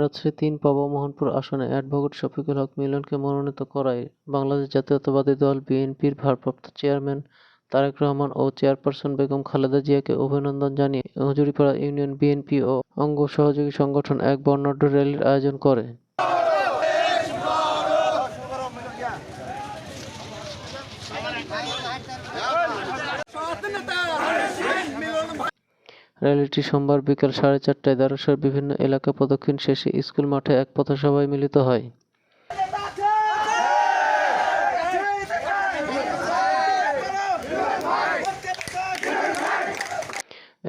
রাজশাহী তিন পাবা মোহনপুর আসনে অ্যাডভোকেট শফিকুল হক মিলনকে মনোনীত করায় বাংলাদেশ জাতীয়তাবাদী দল বিএনপির ভারপ্রাপ্ত চেয়ারম্যান তারেক রহমান ও চেয়ারপারসন বেগম খালেদা জিয়াকে অভিনন্দন জানিয়ে হুজুরীপাড়া ইউনিয়ন বিএনপি ও অঙ্গ সহযোগী সংগঠন এক বর্ণাঢ্য র্যালির আয়োজন করে। র্যালিটি সোমবার বিকেল সাড়ে চারটায় দ্বারসার বিভিন্ন এলাকা প্রদক্ষিণ শেষে স্কুল মাঠে এক পথসভায় মিলিত হয়।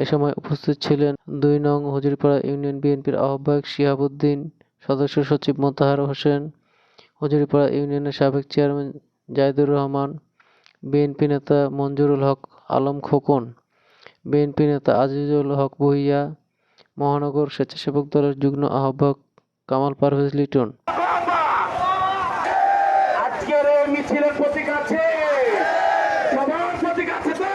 এ সময় উপস্থিত ছিলেন দুই নং হুজুরপাড়া ইউনিয়ন বিএনপির আহ্বায়ক শিহাবুদ্দিন, সদস্য সচিব মোতাহার হোসেন, হুজুরপাড়া ইউনিয়নের সাবেক চেয়ারম্যান জাহিদুর রহমান, বিএনপি নেতা মঞ্জুরুল হক আলম খোকন। বিএনপি নেতা আজিজুল হক ভূঁইয়া মহানগর স্বেচ্ছাসেবক দলের যুগ্ম আহ্বায়ক কামাল পারভেজ লিটন। আজকের এই মিছিলের প্রতীক আছে। সবার প্রতীক আছে তো।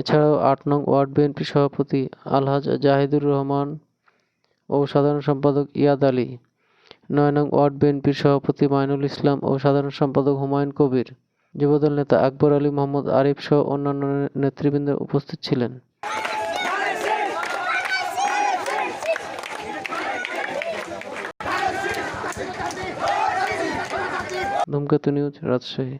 এছাড়াও আট নং ওয়ার্ড বিএনপি সভাপতি আলহাজ জাহিদুর রহমান ও সাধারণ সম্পাদক ইয়াদ আলী। নয় নং ওয়ার্ড বিএনপির সভাপতি মাইনুল ইসলাম ও সাধারণ সম্পাদক হুমায়ুন কবির। যুবদল নেতা আকবর আলী মোহাম্মদ আরিফ সহ অন্যান্য নেতৃবৃন্দ উপস্থিত ছিলেন। ধূমকেতু নিউজ রাজশাহী।